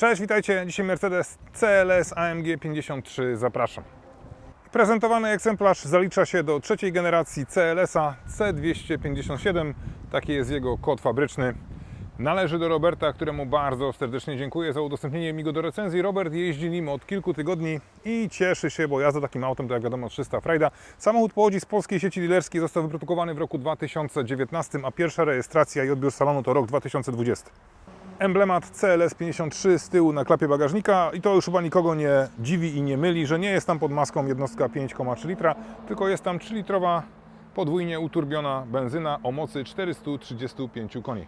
Cześć, witajcie. Dzisiaj Mercedes CLS AMG 53. Zapraszam. Prezentowany egzemplarz zalicza się do trzeciej generacji CLS-a C257. Taki jest jego kod fabryczny. Należy do Roberta, któremu bardzo serdecznie dziękuję za udostępnienie mi go do recenzji. Robert jeździ nim od kilku tygodni i cieszy się, bo jazda takim autem to jak wiadomo 300 frajda. Samochód pochodzi z polskiej sieci dealerskiej, został wyprodukowany w roku 2019, a pierwsza rejestracja i odbiór salonu to rok 2020 emblemat CLS 53 z tyłu na klapie bagażnika i to już chyba nikogo nie dziwi i nie myli, że nie jest tam pod maską jednostka 5,3 litra, tylko jest tam 3-litrowa podwójnie uturbiona benzyna o mocy 435 koni.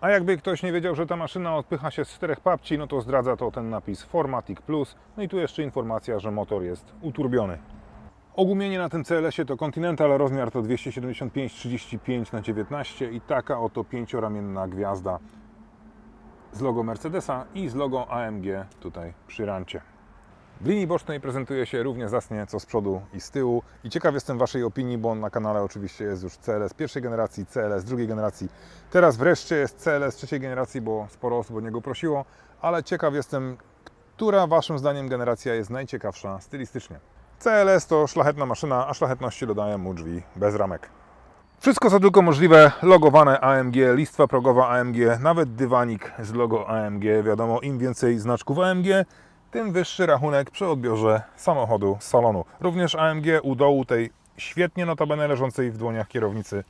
A jakby ktoś nie wiedział, że ta maszyna odpycha się z czterech papci, no to zdradza to ten napis Formatic Plus. No i tu jeszcze informacja, że motor jest uturbiony. Ogumienie na tym CLS-ie to Continental, rozmiar to 275-35 na 19 i taka oto pięcioramienna gwiazda z logo Mercedesa i z logo AMG tutaj przy rancie. W linii bocznej prezentuje się równie zasnie co z przodu i z tyłu. I ciekaw jestem Waszej opinii, bo na kanale oczywiście jest już CLS pierwszej generacji, CLS drugiej generacji. Teraz wreszcie jest CLS trzeciej generacji, bo sporo osób o niego prosiło, ale ciekaw jestem, która Waszym zdaniem generacja jest najciekawsza stylistycznie. CLS to szlachetna maszyna, a szlachetności dodają mu drzwi bez ramek. Wszystko co tylko możliwe, logowane AMG, listwa progowa AMG, nawet dywanik z logo AMG. Wiadomo, im więcej znaczków AMG, tym wyższy rachunek przy odbiorze samochodu z salonu. Również AMG u dołu tej świetnie notabene leżącej w dłoniach kierownicy.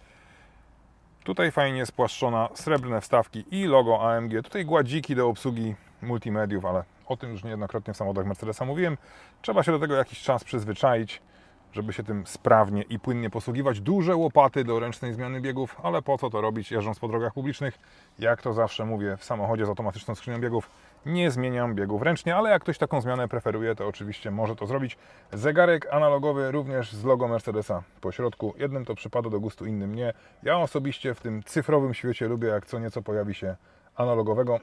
Tutaj fajnie spłaszczona, srebrne wstawki i logo AMG. Tutaj gładziki do obsługi multimediów, ale o tym już niejednokrotnie w samochodach Mercedesa mówiłem. Trzeba się do tego jakiś czas przyzwyczaić żeby się tym sprawnie i płynnie posługiwać. Duże łopaty do ręcznej zmiany biegów, ale po co to robić jeżdżąc po drogach publicznych? Jak to zawsze mówię, w samochodzie z automatyczną skrzynią biegów nie zmieniam biegów ręcznie, ale jak ktoś taką zmianę preferuje, to oczywiście może to zrobić. Zegarek analogowy również z logo Mercedesa po środku. Jednym to przypada do gustu, innym nie. Ja osobiście w tym cyfrowym świecie lubię, jak co nieco pojawi się analogowego.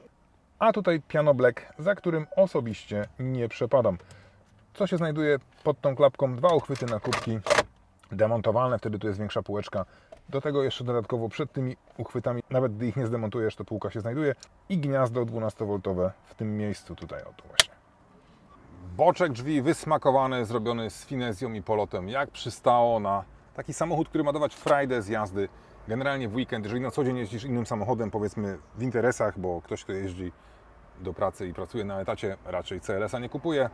A tutaj piano black, za którym osobiście nie przepadam. Co się znajduje pod tą klapką? Dwa uchwyty na kubki demontowalne, wtedy tu jest większa półeczka. Do tego jeszcze dodatkowo przed tymi uchwytami, nawet gdy ich nie zdemontujesz, to półka się znajduje i gniazdo 12V w tym miejscu tutaj, o tu właśnie. Boczek drzwi wysmakowany, zrobiony z finezją i polotem, jak przystało na taki samochód, który ma dawać frajdę z jazdy. Generalnie w weekend, jeżeli na co dzień jeździsz innym samochodem, powiedzmy w interesach, bo ktoś, kto jeździ do pracy i pracuje na etacie, raczej CLS-a nie kupuje.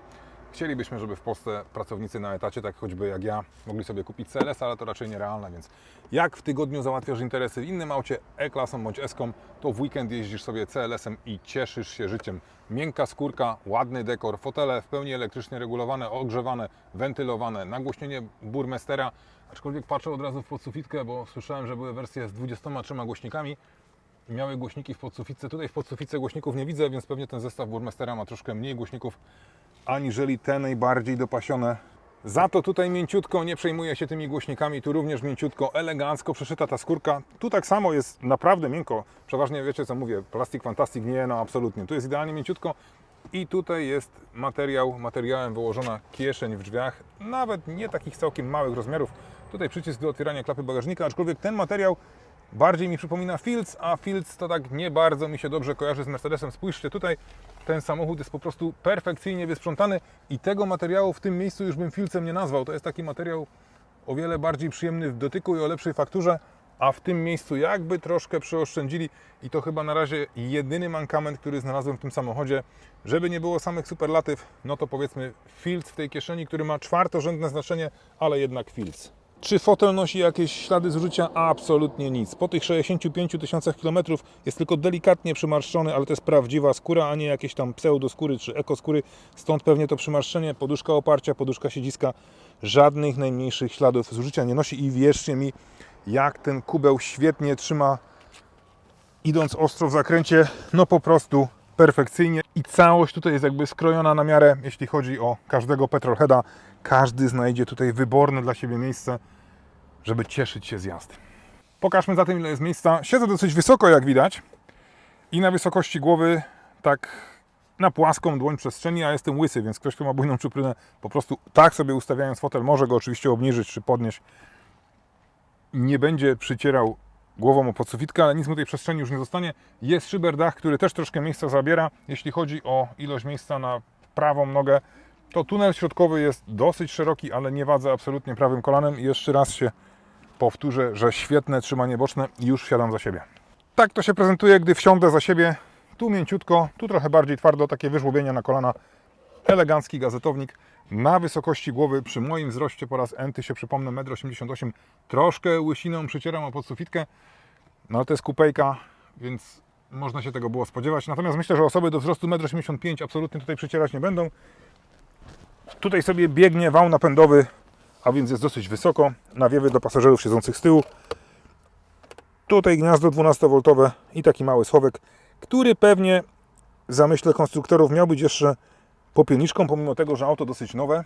Chcielibyśmy, żeby w Polsce pracownicy na etacie, tak choćby jak ja, mogli sobie kupić CLS, ale to raczej nierealne, więc jak w tygodniu załatwiasz interesy w innym aucie, E-klasą bądź S-ką, to w weekend jeździsz sobie CLS-em i cieszysz się życiem. Miękka skórka, ładny dekor, fotele w pełni elektrycznie regulowane, ogrzewane, wentylowane, nagłośnienie burmestera, aczkolwiek patrzę od razu w podsufitkę, bo słyszałem, że były wersje z 23 głośnikami, miały głośniki w podsufitce. Tutaj w podsufitce głośników nie widzę, więc pewnie ten zestaw Burmestera ma troszkę mniej głośników aniżeli te najbardziej dopasione. Za to tutaj mięciutko, nie przejmuję się tymi głośnikami, tu również mięciutko, elegancko przeszyta ta skórka. Tu tak samo jest naprawdę miękko. Przeważnie wiecie co mówię, plastik fantastik, nie, no absolutnie. Tu jest idealnie mięciutko i tutaj jest materiał, materiałem wyłożona kieszeń w drzwiach, nawet nie takich całkiem małych rozmiarów. Tutaj przycisk do otwierania klapy bagażnika, aczkolwiek ten materiał bardziej mi przypomina Fields, a Fields to tak nie bardzo mi się dobrze kojarzy z Mercedesem. Spójrzcie tutaj, ten samochód jest po prostu perfekcyjnie wysprzątany i tego materiału w tym miejscu już bym Fieldsem nie nazwał. To jest taki materiał o wiele bardziej przyjemny w dotyku i o lepszej fakturze, a w tym miejscu jakby troszkę przeoszczędzili i to chyba na razie jedyny mankament, który znalazłem w tym samochodzie. Żeby nie było samych superlatyw, no to powiedzmy Fields w tej kieszeni, który ma czwartorzędne znaczenie, ale jednak Fields. Czy fotel nosi jakieś ślady zużycia? Absolutnie nic. Po tych 65 tysiącach kilometrów jest tylko delikatnie przymarszczony, ale to jest prawdziwa skóra, a nie jakieś tam pseudoskóry czy ekoskóry. Stąd pewnie to przymarszczenie, poduszka oparcia, poduszka siedziska. Żadnych najmniejszych śladów zużycia nie nosi i wierzcie mi, jak ten kubeł świetnie trzyma idąc ostro w zakręcie, no po prostu perfekcyjnie i całość tutaj jest jakby skrojona na miarę, jeśli chodzi o każdego petrolheada. Każdy znajdzie tutaj wyborne dla siebie miejsce, żeby cieszyć się z jazdy. Pokażmy zatem ile jest miejsca. Siedzę dosyć wysoko jak widać i na wysokości głowy tak na płaską dłoń przestrzeni, a jestem łysy, więc ktoś, kto ma bujną czuprynę, po prostu tak sobie ustawiając fotel, może go oczywiście obniżyć czy podnieść. Nie będzie przycierał głową o podsufitkę, ale nic mu tej przestrzeni już nie zostanie. Jest szyberdach, który też troszkę miejsca zabiera. Jeśli chodzi o ilość miejsca na prawą nogę, to tunel środkowy jest dosyć szeroki, ale nie wadzę absolutnie prawym kolanem. I jeszcze raz się powtórzę, że świetne trzymanie boczne i już wsiadam za siebie. Tak to się prezentuje, gdy wsiądę za siebie. Tu mięciutko, tu trochę bardziej twardo, takie wyżłobienia na kolana. Elegancki gazetownik na wysokości głowy. Przy moim wzroście po raz enty się przypomnę 1,88 m. Troszkę łysiną przycieram o podsufitkę. No ale to jest kupejka, więc można się tego było spodziewać. Natomiast myślę, że osoby do wzrostu 1,85 m absolutnie tutaj przycierać nie będą. Tutaj sobie biegnie wał napędowy, a więc jest dosyć wysoko. Nawiewy do pasażerów siedzących z tyłu. Tutaj gniazdo 12V i taki mały schowek, który pewnie w zamyśle konstruktorów miał być jeszcze popielniczką, pomimo tego, że auto dosyć nowe.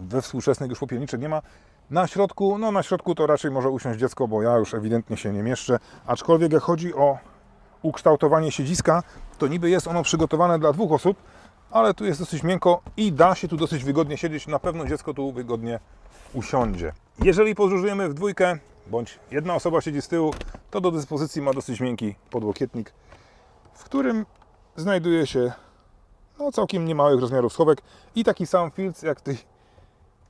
We współczesnych już popielniczek nie ma. Na środku, no na środku to raczej może usiąść dziecko, bo ja już ewidentnie się nie mieszczę. Aczkolwiek jak chodzi o ukształtowanie siedziska, to niby jest ono przygotowane dla dwóch osób, ale tu jest dosyć miękko i da się tu dosyć wygodnie siedzieć. Na pewno dziecko tu wygodnie usiądzie. Jeżeli podróżujemy w dwójkę, bądź jedna osoba siedzi z tyłu, to do dyspozycji ma dosyć miękki podłokietnik, w którym znajduje się no, całkiem niemałych rozmiarów schowek i taki sam filc jak w tej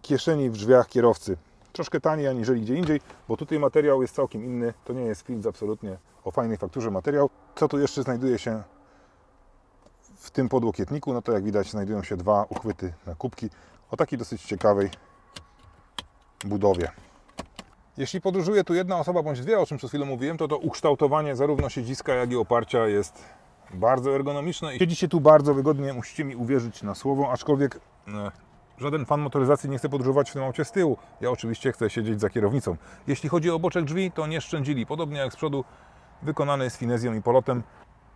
kieszeni w drzwiach kierowcy. Troszkę taniej aniżeli gdzie indziej, bo tutaj materiał jest całkiem inny. To nie jest filc absolutnie o fajnej fakturze materiał. Co tu jeszcze znajduje się w tym podłokietniku? No to jak widać znajdują się dwa uchwyty na kubki o takiej dosyć ciekawej budowie. Jeśli podróżuje tu jedna osoba bądź dwie, o czym przed chwilą mówiłem, to to ukształtowanie zarówno siedziska, jak i oparcia jest bardzo ergonomiczne i siedzicie tu bardzo wygodnie, musicie mi uwierzyć na słowo, aczkolwiek e, żaden fan motoryzacji nie chce podróżować w tym aucie z tyłu. Ja oczywiście chcę siedzieć za kierownicą. Jeśli chodzi o boczek drzwi, to nie szczędzili, podobnie jak z przodu, wykonany z finezją i polotem.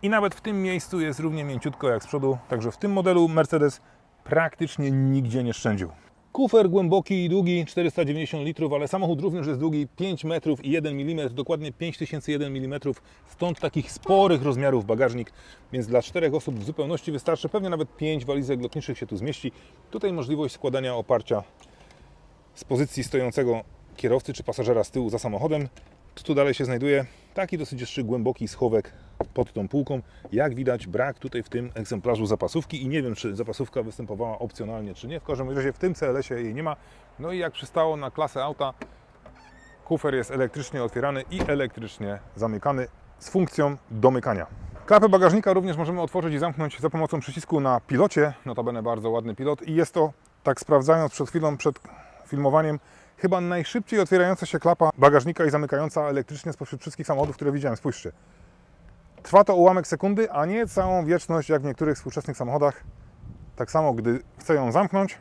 I nawet w tym miejscu jest równie mięciutko jak z przodu, także w tym modelu Mercedes praktycznie nigdzie nie szczędził. Kufer głęboki i długi, 490 litrów, ale samochód również jest długi 5 metrów i 1 mm, dokładnie 5001 mm, stąd takich sporych rozmiarów bagażnik, więc dla czterech osób w zupełności wystarczy, pewnie nawet 5 walizek lotniczych się tu zmieści. Tutaj możliwość składania oparcia z pozycji stojącego kierowcy czy pasażera z tyłu za samochodem. Tu dalej się znajduje? Taki dosyć jeszcze głęboki schowek pod tą półką. Jak widać, brak tutaj w tym egzemplarzu zapasówki i nie wiem, czy zapasówka występowała opcjonalnie, czy nie. W każdym razie w tym CLS-ie jej nie ma. No i jak przystało na klasę auta, kufer jest elektrycznie otwierany i elektrycznie zamykany z funkcją domykania. Klapę bagażnika również możemy otworzyć i zamknąć za pomocą przycisku na pilocie. Notabene bardzo ładny pilot i jest to, tak sprawdzając przed chwilą, przed filmowaniem, chyba najszybciej otwierająca się klapa bagażnika i zamykająca elektrycznie spośród wszystkich samochodów, które widziałem. Spójrzcie. Trwa to ułamek sekundy, a nie całą wieczność jak w niektórych współczesnych samochodach. Tak samo, gdy chcę ją zamknąć,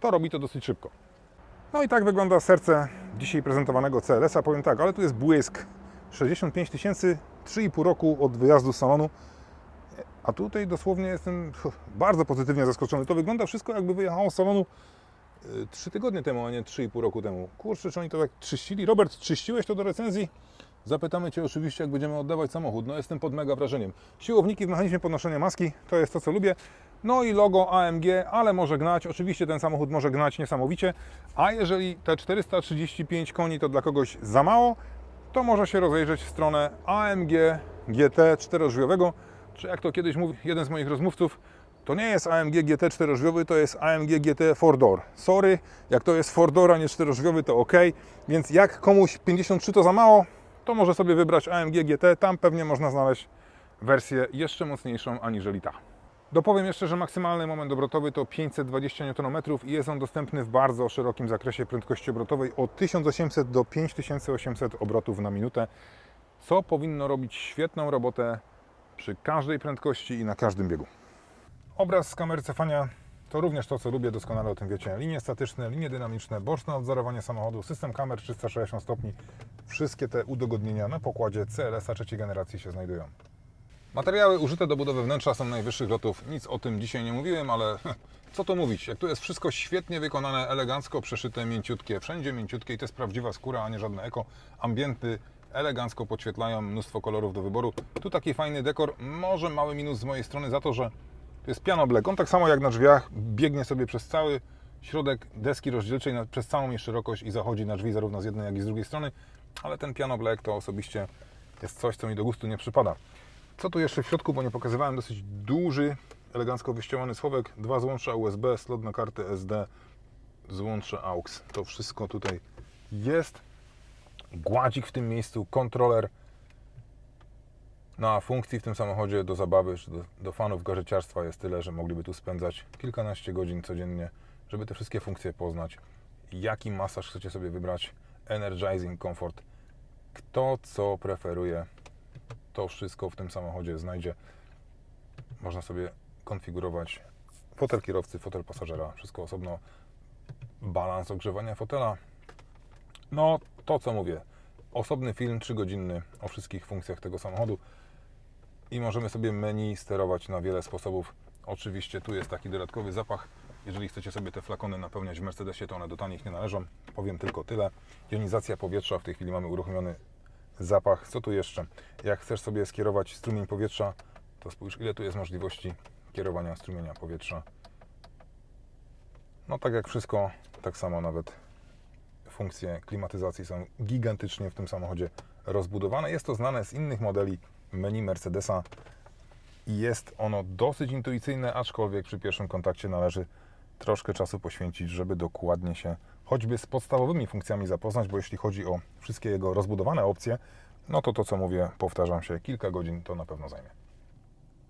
to robi to dosyć szybko. No i tak wygląda serce dzisiaj prezentowanego CLS-a. Powiem tak, ale tu jest błysk. 65 tysięcy, 3,5 roku od wyjazdu z salonu. A tutaj dosłownie jestem bardzo pozytywnie zaskoczony. To wygląda wszystko jakby wyjechało z salonu 3 tygodnie temu, a nie 3,5 roku temu. Kurczę, czy oni to tak czyścili? Robert, czyściłeś to do recenzji? Zapytamy Cię oczywiście, jak będziemy oddawać samochód. No jestem pod mega wrażeniem. Siłowniki w mechanizmie podnoszenia maski, to jest to, co lubię. No i logo AMG, ale może gnać. Oczywiście ten samochód może gnać niesamowicie. A jeżeli te 435 koni to dla kogoś za mało, to może się rozejrzeć w stronę AMG GT czterożwiowego, czy jak to kiedyś mówił jeden z moich rozmówców, to nie jest AMG GT czterożwiowy, to jest AMG GT 4-door. Sorry, jak to jest 4-door, a nie czterożwiowy, to ok. Więc jak komuś 53 to za mało, to może sobie wybrać AMG GT. Tam pewnie można znaleźć wersję jeszcze mocniejszą aniżeli ta. Dopowiem jeszcze, że maksymalny moment obrotowy to 520 Nm i jest on dostępny w bardzo szerokim zakresie prędkości obrotowej od 1800 do 5800 obrotów na minutę, co powinno robić świetną robotę przy każdej prędkości i na każdym biegu. Obraz z kamery cofania to również to, co lubię, doskonale o tym wiecie. Linie statyczne, linie dynamiczne, boczne odwzorowanie samochodu, system kamer 360 stopni. Wszystkie te udogodnienia na pokładzie CLS-a trzeciej generacji się znajdują. Materiały użyte do budowy wnętrza są najwyższych lotów. Nic o tym dzisiaj nie mówiłem, ale co to mówić? Jak tu jest wszystko świetnie wykonane, elegancko przeszyte, mięciutkie, wszędzie mięciutkie i to jest prawdziwa skóra, a nie żadne eko. Ambienty elegancko podświetlają, mnóstwo kolorów do wyboru. Tu taki fajny dekor, może mały minus z mojej strony za to, że to jest piano black. On tak samo jak na drzwiach biegnie sobie przez cały środek deski rozdzielczej przez całą jej szerokość i zachodzi na drzwi zarówno z jednej, jak i z drugiej strony, ale ten piano black to osobiście jest coś, co mi do gustu nie przypada. Co tu jeszcze w środku, bo nie pokazywałem, dosyć duży, elegancko wyścielony schowek, dwa złącza USB, slot na kartę SD, złącze AUX. To wszystko tutaj jest. Gładzik w tym miejscu, kontroler. No a funkcji w tym samochodzie do zabawy, czy do, do fanów garzyciarstwa jest tyle, że mogliby tu spędzać kilkanaście godzin codziennie, żeby te wszystkie funkcje poznać. Jaki masaż chcecie sobie wybrać, energizing, komfort. Kto co preferuje, to wszystko w tym samochodzie znajdzie. Można sobie konfigurować fotel kierowcy, fotel pasażera, wszystko osobno. Balans ogrzewania fotela. No, to co mówię. Osobny film 3-godzinny o wszystkich funkcjach tego samochodu i możemy sobie menu sterować na wiele sposobów. Oczywiście tu jest taki dodatkowy zapach. Jeżeli chcecie sobie te flakony napełniać w Mercedesie, to one do tanich nie należą. Powiem tylko tyle. Jonizacja powietrza. W tej chwili mamy uruchomiony zapach. Co tu jeszcze? Jak chcesz sobie skierować strumień powietrza, to spójrz, ile tu jest możliwości kierowania strumienia powietrza. No tak jak wszystko, tak samo nawet funkcje klimatyzacji są gigantycznie w tym samochodzie rozbudowane. Jest to znane z innych modeli menu Mercedesa i jest ono dosyć intuicyjne, aczkolwiek przy pierwszym kontakcie należy troszkę czasu poświęcić, żeby dokładnie się choćby z podstawowymi funkcjami zapoznać, bo jeśli chodzi o wszystkie jego rozbudowane opcje, no to to co mówię, powtarzam się, kilka godzin to na pewno zajmie.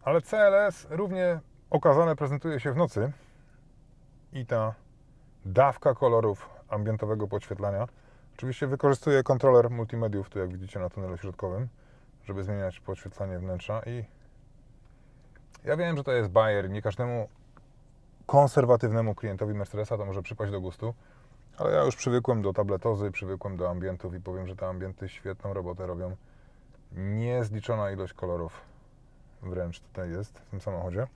Ale CLS równie okazane prezentuje się w nocy i ta dawka kolorów ambientowego podświetlania. Oczywiście wykorzystuje kontroler multimediów, tu jak widzicie na tunelu środkowym, żeby zmieniać podświetlanie wnętrza i ja wiem, że to jest bajer, nie każdemu konserwatywnemu klientowi Mercedesa to może przypaść do gustu, ale ja już przywykłem do tabletozy, przywykłem do ambientów i powiem, że te ambienty świetną robotę robią. Niezliczona ilość kolorów wręcz tutaj jest w tym samochodzie.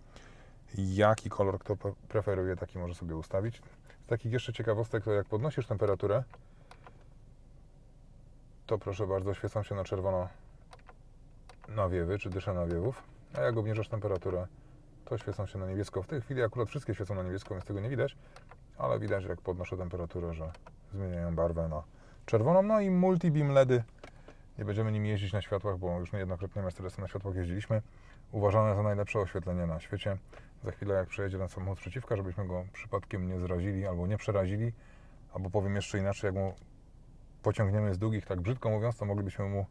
Jaki kolor kto pre- preferuje, taki może sobie ustawić. Takich jeszcze ciekawostek, to jak podnosisz temperaturę, to proszę bardzo, świecą się na czerwono nawiewy, czy dysze nawiewów, a jak obniżasz temperaturę, to świecą się na niebiesko. W tej chwili akurat wszystkie świecą na niebiesko, więc tego nie widać, ale widać jak podnoszę temperaturę, że zmieniają barwę na czerwoną. No i multi-beam LEDy. Nie będziemy nim jeździć na światłach, bo już niejednokrotnie Mercedesem na światłach jeździliśmy. Uważane za najlepsze oświetlenie na świecie. Za chwilę jak przejedzie ten samochód przeciwka, żebyśmy go przypadkiem nie zrazili albo nie przerazili, albo powiem jeszcze inaczej, jak mu pociągniemy z długich, tak brzydko mówiąc, to moglibyśmy mu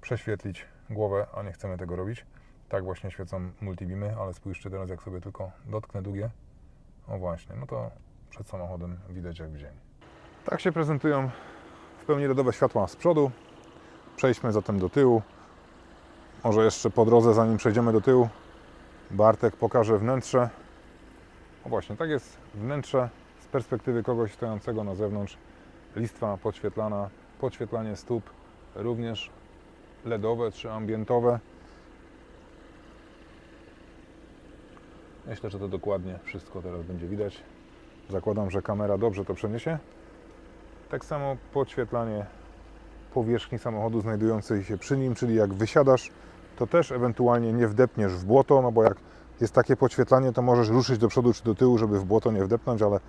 prześwietlić głowę, a nie chcemy tego robić. Tak właśnie świecą multibimy, ale spójrzcie teraz, jak sobie tylko dotknę długie. O właśnie, no to przed samochodem widać jak w dzień. Tak się prezentują w pełni LEDowe światła z przodu. Przejdźmy zatem do tyłu. Może jeszcze po drodze, zanim przejdziemy do tyłu, Bartek pokaże wnętrze. O właśnie, tak jest wnętrze z perspektywy kogoś stojącego na zewnątrz. Listwa podświetlana, podświetlanie stóp, również LEDowe czy ambientowe. Myślę, że to dokładnie wszystko teraz będzie widać. Zakładam, że kamera dobrze to przeniesie. Tak samo podświetlanie powierzchni samochodu znajdującej się przy nim, czyli jak wysiadasz, to też ewentualnie nie wdepniesz w błoto, no bo jak jest takie podświetlanie, to możesz ruszyć do przodu czy do tyłu, żeby w błoto nie wdepnąć, ale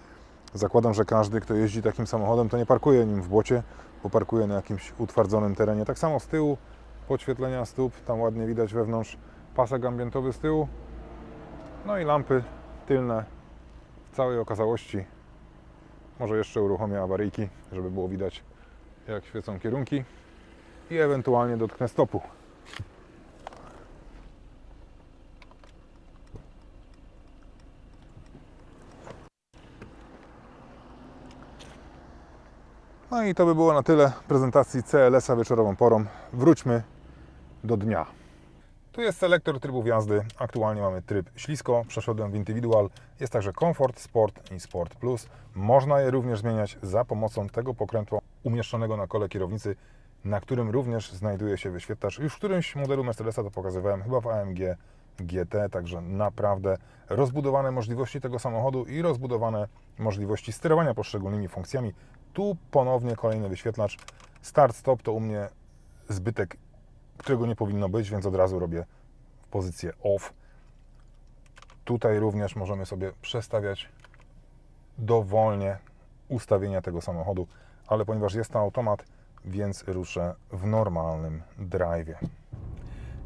zakładam, że każdy, kto jeździ takim samochodem, to nie parkuje nim w błocie, bo parkuje na jakimś utwardzonym terenie. Tak samo z tyłu, podświetlenia stóp, tam ładnie widać wewnątrz pasek ambientowy z tyłu, no i lampy tylne w całej okazałości. Może jeszcze uruchomię awaryjki, żeby było widać jak świecą kierunki i ewentualnie dotknę stopu. No i to by było na tyle prezentacji CLS-a wieczorową porą. Wróćmy do dnia. Tu jest selektor trybów jazdy. Aktualnie mamy tryb ślisko, przeszedłem w indywidual. Jest także komfort, sport i sport plus. Można je również zmieniać za pomocą tego pokrętła umieszczonego na kole kierownicy, na którym również znajduje się wyświetlacz. Już w którymś modelu Mercedesa to pokazywałem, chyba w AMG GT, także naprawdę rozbudowane możliwości tego samochodu i rozbudowane możliwości sterowania poszczególnymi funkcjami. Tu ponownie kolejny wyświetlacz. Start-stop to u mnie zbytek którego nie powinno być, więc od razu robię pozycję off. Tutaj również możemy sobie przestawiać dowolnie ustawienia tego samochodu, ale ponieważ jest to automat, więc ruszę w normalnym drive'ie.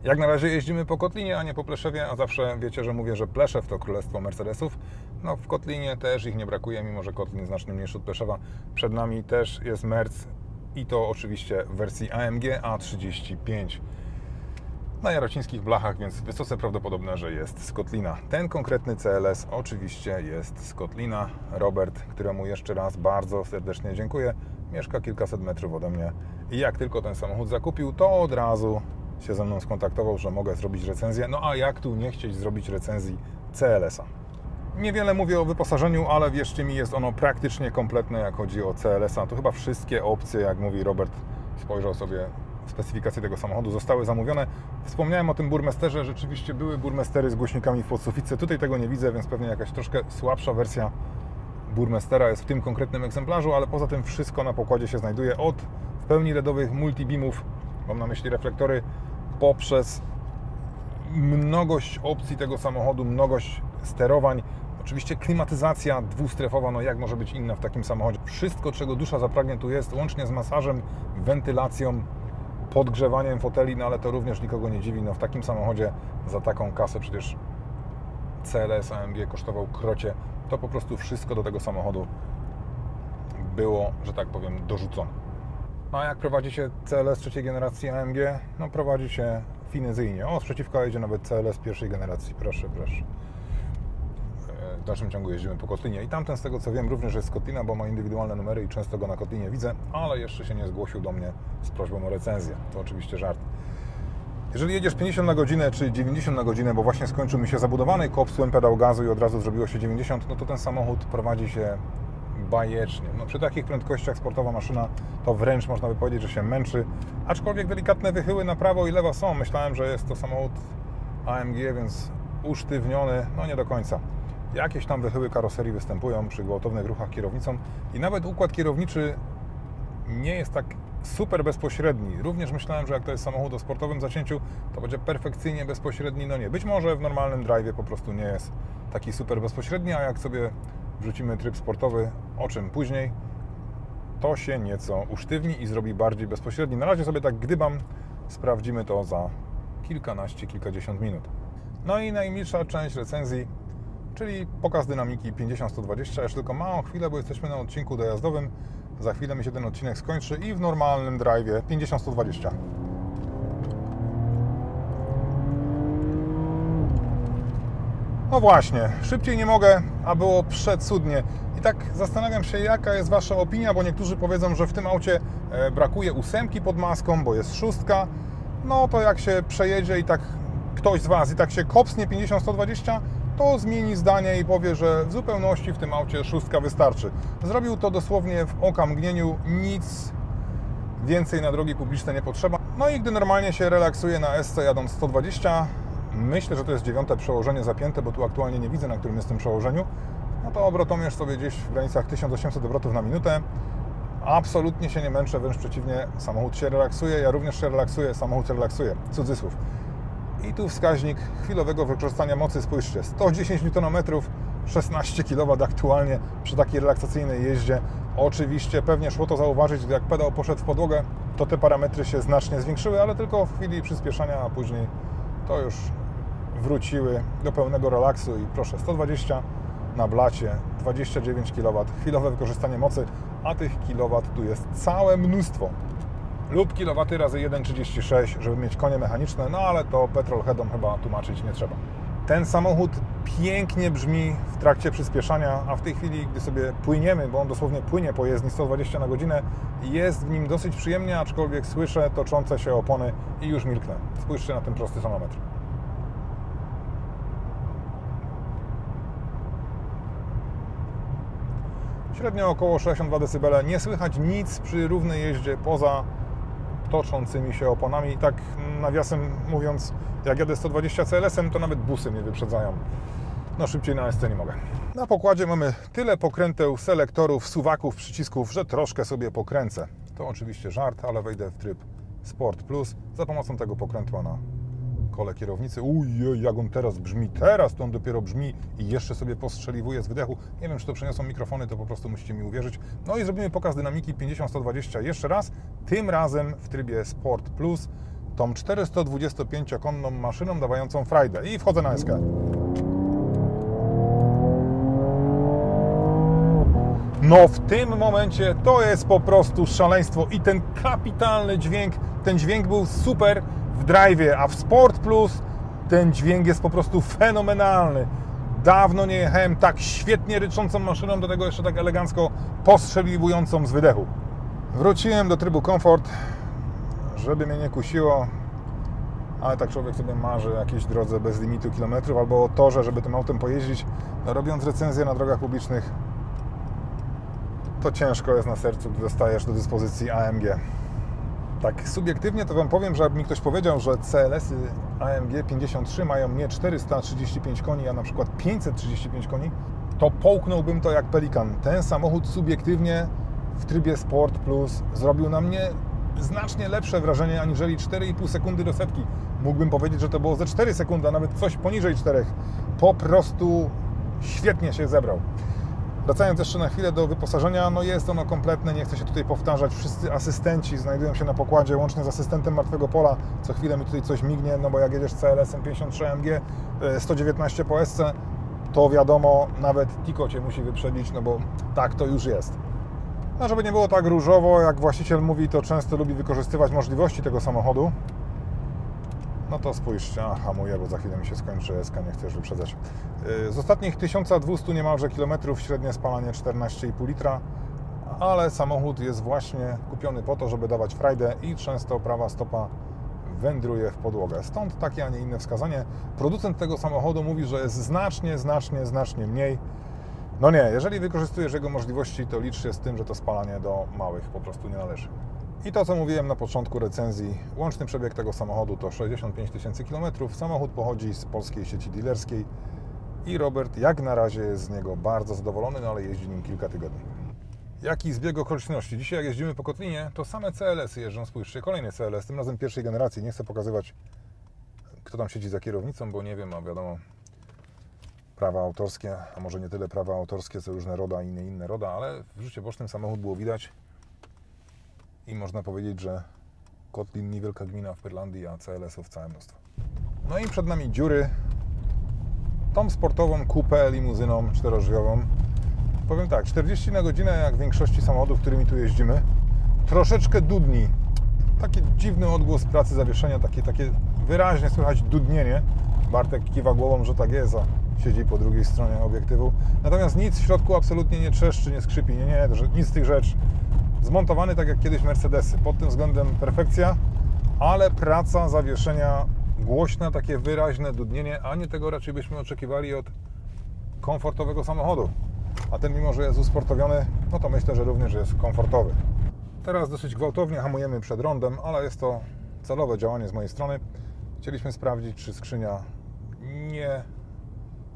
Jak na razie jeździmy po Kotlinie, a nie po Pleszewie, a zawsze wiecie, że mówię, że Pleszew to królestwo Mercedesów. No w Kotlinie też ich nie brakuje, mimo że Kotlin znacznie mniejszy od Pleszewa. Przed nami też jest Merc i to oczywiście w wersji AMG A35 na jarocińskich blachach, więc wysoce prawdopodobne, że jest z Kotlina. Ten konkretny CLS oczywiście jest z Kotlina. Robert, któremu jeszcze raz bardzo serdecznie dziękuję, mieszka kilkaset metrów ode mnie i jak tylko ten samochód zakupił, to od razu się ze mną skontaktował, że mogę zrobić recenzję. No a jak tu nie chcieć zrobić recenzji CLS-a? Niewiele mówię o wyposażeniu, ale wierzcie mi, jest ono praktycznie kompletne, jak chodzi o CLS-a. To chyba wszystkie opcje, jak mówi Robert, spojrzał sobie specyfikacje tego samochodu, zostały zamówione. Wspomniałem o tym burmesterze, rzeczywiście były burmestery z głośnikami w podsuficie. Tutaj tego nie widzę, więc pewnie jakaś troszkę słabsza wersja burmestera jest w tym konkretnym egzemplarzu, ale poza tym wszystko na pokładzie się znajduje od w pełni LEDowych multibeamów, mam na myśli reflektory, poprzez mnogość opcji tego samochodu, mnogość sterowań. Oczywiście klimatyzacja dwustrefowa, no jak może być inna w takim samochodzie? Wszystko, czego dusza zapragnie, tu jest, łącznie z masażem, wentylacją, podgrzewaniem foteli, no ale to również nikogo nie dziwi. No w takim samochodzie za taką kasę przecież CLS AMG kosztował krocie. To po prostu wszystko do tego samochodu było, że tak powiem, dorzucone. No a jak prowadzi się CLS trzeciej generacji AMG? No prowadzi się finezyjnie. O, sprzeciwka jedzie nawet CLS pierwszej generacji. Proszę, proszę. W dalszym ciągu jeździmy po Kotlinie i tamten z tego co wiem również jest z Kotlina, bo ma indywidualne numery i często go na Kotlinie widzę, ale jeszcze się nie zgłosił do mnie z prośbą o recenzję. To oczywiście żart. Jeżeli jedziesz 50 na godzinę czy 90 na godzinę, bo właśnie skończył mi się zabudowany, kopsłem pedał gazu i od razu zrobiło się 90, no to ten samochód prowadzi się bajecznie. No przy takich prędkościach sportowa maszyna to wręcz można by powiedzieć, że się męczy, aczkolwiek delikatne wychyły na prawo i lewo są. Myślałem, że jest to samochód AMG, więc usztywniony, no nie do końca. Jakieś tam wychyły karoserii występują przy gwałtownych ruchach kierownicą i nawet układ kierowniczy nie jest tak super bezpośredni. Również myślałem, że jak to jest samochód o sportowym zacięciu, to będzie perfekcyjnie bezpośredni. No nie, być może w normalnym drive po prostu nie jest taki super bezpośredni, a jak sobie wrzucimy tryb sportowy, o czym później, to się nieco usztywni i zrobi bardziej bezpośredni. Na razie sobie tak gdybam, sprawdzimy to za kilkanaście, kilkadziesiąt minut. No i najmilsza część recenzji, czyli pokaz dynamiki 50-120. Jeszcze tylko małą chwilę, bo jesteśmy na odcinku dojazdowym. Za chwilę mi się ten odcinek skończy i w normalnym drive 50-120. No właśnie, szybciej nie mogę, a było przecudnie. I tak zastanawiam się, jaka jest Wasza opinia, bo niektórzy powiedzą, że w tym aucie e, brakuje ósemki pod maską, bo jest szóstka. No to jak się przejedzie i tak ktoś z Was i tak się kopsnie 50-120, to zmieni zdanie i powie, że w zupełności w tym aucie szóstka wystarczy. Zrobił to dosłownie w oka mgnieniu, nic więcej na drogi publiczne nie potrzeba. No i gdy normalnie się relaksuje na SC jadąc 120, myślę, że to jest dziewiąte przełożenie zapięte, bo tu aktualnie nie widzę, na którym jest tym przełożeniu, no to obrotomierz sobie gdzieś w granicach 1800 obrotów na minutę. Absolutnie się nie męczę, wręcz przeciwnie, samochód się relaksuje, ja również się relaksuję, samochód się relaksuje. Cudzysłów. I tu wskaźnik chwilowego wykorzystania mocy, spójrzcie, 110 Nm, 16 kW aktualnie przy takiej relaksacyjnej jeździe. Oczywiście pewnie szło to zauważyć, gdy jak pedał poszedł w podłogę, to te parametry się znacznie zwiększyły, ale tylko w chwili przyspieszania, a później to już wróciły do pełnego relaksu i proszę, 120 na blacie, 29 kW, chwilowe wykorzystanie mocy, a tych kW tu jest całe mnóstwo lub kilowaty razy 1,36, żeby mieć konie mechaniczne, no ale to petrolheadom chyba tłumaczyć nie trzeba. Ten samochód pięknie brzmi w trakcie przyspieszania, a w tej chwili, gdy sobie płyniemy, bo on dosłownie płynie po jezdni 120 na godzinę, jest w nim dosyć przyjemnie, aczkolwiek słyszę toczące się opony i już milknę. Spójrzcie na ten prosty sonometr. Średnio około 62 dB. Nie słychać nic przy równej jeździe poza toczącymi się oponami. Tak nawiasem mówiąc, jak jadę 120 CLS-em, to nawet busy mnie wyprzedzają. No szybciej na SC nie mogę. Na pokładzie mamy tyle pokręteł, selektorów, suwaków, przycisków, że troszkę sobie pokręcę. To oczywiście żart, ale wejdę w tryb Sport Plus za pomocą tego pokrętła na kole kierownicy. Ujej, jak on teraz brzmi, teraz to on dopiero brzmi i jeszcze sobie postrzeliwuje z wydechu. Nie wiem, czy to przeniosą mikrofony, to po prostu musicie mi uwierzyć. No i zrobimy pokaz dynamiki 50-120 jeszcze raz, tym razem w trybie Sport Plus, tą 425-konną maszyną dawającą frajdę. I wchodzę na SK. No w tym momencie to jest po prostu szaleństwo i ten kapitalny dźwięk, ten dźwięk był super w drive'ie, a w Sport Plus ten dźwięk jest po prostu fenomenalny. Dawno nie jechałem tak świetnie ryczącą maszyną, do tego jeszcze tak elegancko postrzeliwującą z wydechu. Wróciłem do trybu komfort, żeby mnie nie kusiło, ale tak człowiek sobie marzy o jakiejś drodze bez limitu kilometrów albo o torze, żeby tym autem pojeździć. No, robiąc recenzję na drogach publicznych, to ciężko jest na sercu, gdy dostajesz do dyspozycji AMG. Tak subiektywnie to Wam powiem, że jakby mi ktoś powiedział, że CLS-y AMG 53 mają nie 435 koni, a na przykład 535 koni, to połknąłbym to jak pelikan. Ten samochód subiektywnie w trybie Sport Plus zrobił na mnie znacznie lepsze wrażenie aniżeli 4,5 sekundy do setki. Mógłbym powiedzieć, że to było ze 4 sekundy, a nawet coś poniżej 4. Po prostu świetnie się zebrał. Wracając jeszcze na chwilę do wyposażenia, no jest ono kompletne, nie chcę się tutaj powtarzać. Wszyscy asystenci znajdują się na pokładzie, łącznie z asystentem martwego pola. Co chwilę mi tutaj coś mignie, no bo jak jedziesz CLS-em 53 AMG e, 119 po SC, to wiadomo, nawet Tiko Cię musi wyprzedzić, no bo tak to już jest. No, żeby nie było tak różowo, jak właściciel mówi, to często lubi wykorzystywać możliwości tego samochodu. No to spójrzcie, a hamuję, bo za chwilę mi się skończy SK, nie chcę już wyprzedzać. Yy, Z ostatnich 1200 niemalże kilometrów średnie spalanie 14,5 litra, ale samochód jest właśnie kupiony po to, żeby dawać frajdę i często prawa stopa wędruje w podłogę. Stąd takie, a nie inne wskazanie. Producent tego samochodu mówi, że jest znacznie, znacznie, znacznie mniej. No nie, jeżeli wykorzystujesz jego możliwości, to licz się z tym, że to spalanie do małych po prostu nie należy. I to, co mówiłem na początku recenzji, łączny przebieg tego samochodu to 65 tysięcy kilometrów. Samochód pochodzi z polskiej sieci dealerskiej i Robert jak na razie jest z niego bardzo zadowolony, no ale jeździ nim kilka tygodni. Jaki zbieg okoliczności? Dzisiaj jak jeździmy po Kotlinie, to same CLS-y jeżdżą, spójrzcie, kolejny CLS, tym razem pierwszej generacji. Nie chcę pokazywać, kto tam siedzi za kierownicą, bo nie wiem, a wiadomo, prawa autorskie, a może nie tyle prawa autorskie, co różne RODA i inne, inne RODA, ale w rzucie bocznym samochód było widać i można powiedzieć, że Kotlin niewielka gmina w Pyrlandii, a CLS-ów całe mnóstwo. No i przed nami dziury. Tą sportową kupę limuzyną czterodrzwiową. Powiem tak, 40 na godzinę jak w większości samochodów, którymi tu jeździmy. Troszeczkę dudni. Taki dziwny odgłos pracy zawieszenia, takie, takie wyraźnie słychać dudnienie. Bartek kiwa głową, że tak jest, a siedzi po drugiej stronie obiektywu. Natomiast nic w środku absolutnie nie trzeszczy, nie skrzypi, nie, nie, nic z tych rzeczy. Zmontowany tak jak kiedyś Mercedesy. Pod tym względem perfekcja, ale praca zawieszenia głośne, takie wyraźne dudnienie, a nie tego raczej byśmy oczekiwali od komfortowego samochodu. A ten mimo, że jest usportowiony, no to myślę, że również jest komfortowy. Teraz dosyć gwałtownie hamujemy przed rondem, ale jest to celowe działanie z mojej strony. Chcieliśmy sprawdzić, czy skrzynia nie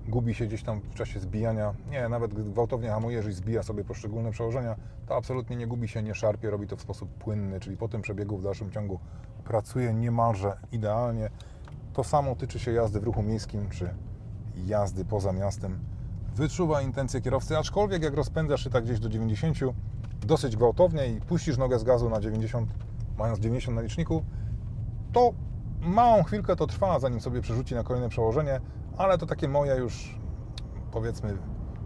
gubi się gdzieś tam w czasie zbijania. Nie, nawet gwałtownie hamujesz i zbija sobie poszczególne przełożenia, to absolutnie nie gubi się, nie szarpie, robi to w sposób płynny, czyli po tym przebiegu w dalszym ciągu pracuje niemalże idealnie. To samo tyczy się jazdy w ruchu miejskim czy jazdy poza miastem. Wyczuwa intencje kierowcy, aczkolwiek jak rozpędzasz się tak gdzieś do 90 dosyć gwałtownie i puścisz nogę z gazu na 90, mając 90 na liczniku, to małą chwilkę to trwa, zanim sobie przerzuci na kolejne przełożenie, ale to takie moje już, powiedzmy,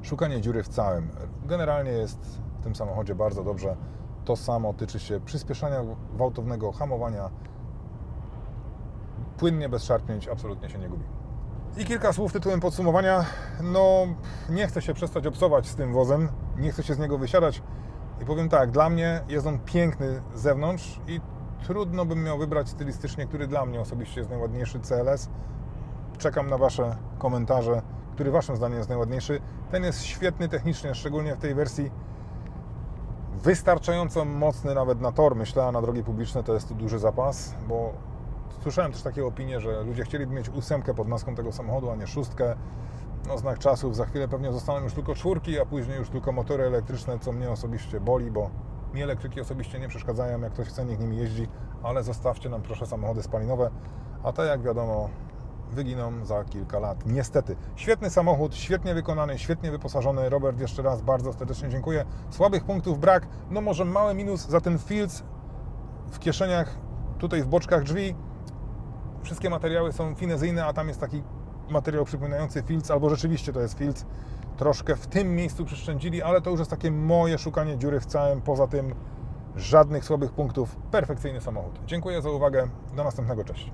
szukanie dziury w całym. Generalnie jest w tym samochodzie bardzo dobrze. To samo tyczy się przyspieszania gwałtownego, hamowania. Płynnie, bez szarpnięć, absolutnie się nie gubi. I kilka słów tytułem podsumowania. No, nie chcę się przestać obsować z tym wozem, nie chcę się z niego wysiadać. I powiem tak, dla mnie jest on piękny z zewnątrz i trudno bym miał wybrać stylistycznie, który dla mnie osobiście jest najładniejszy CLS. Czekam na Wasze komentarze, który Waszym zdaniem jest najładniejszy. Ten jest świetny technicznie, szczególnie w tej wersji wystarczająco mocny nawet na tor, myślę, a na drogi publiczne to jest duży zapas, bo słyszałem też takie opinie, że ludzie chcieliby mieć ósemkę pod maską tego samochodu, a nie szóstkę. No znak czasów, za chwilę pewnie zostaną już tylko czwórki, a później już tylko motory elektryczne, co mnie osobiście boli, bo mi elektryki osobiście nie przeszkadzają, jak ktoś chce, niech nimi jeździ, ale zostawcie nam proszę samochody spalinowe, a te jak wiadomo wyginą za kilka lat. Niestety. Świetny samochód, świetnie wykonany, świetnie wyposażony. Robert, jeszcze raz bardzo serdecznie dziękuję. Słabych punktów brak. No może mały minus za ten filc w kieszeniach, tutaj w boczkach drzwi. Wszystkie materiały są finezyjne, a tam jest taki materiał przypominający filc, albo rzeczywiście to jest filc. Troszkę w tym miejscu przyszczędzili, ale to już jest takie moje szukanie dziury w całym. Poza tym żadnych słabych punktów. Perfekcyjny samochód. Dziękuję za uwagę. Do następnego. Cześć.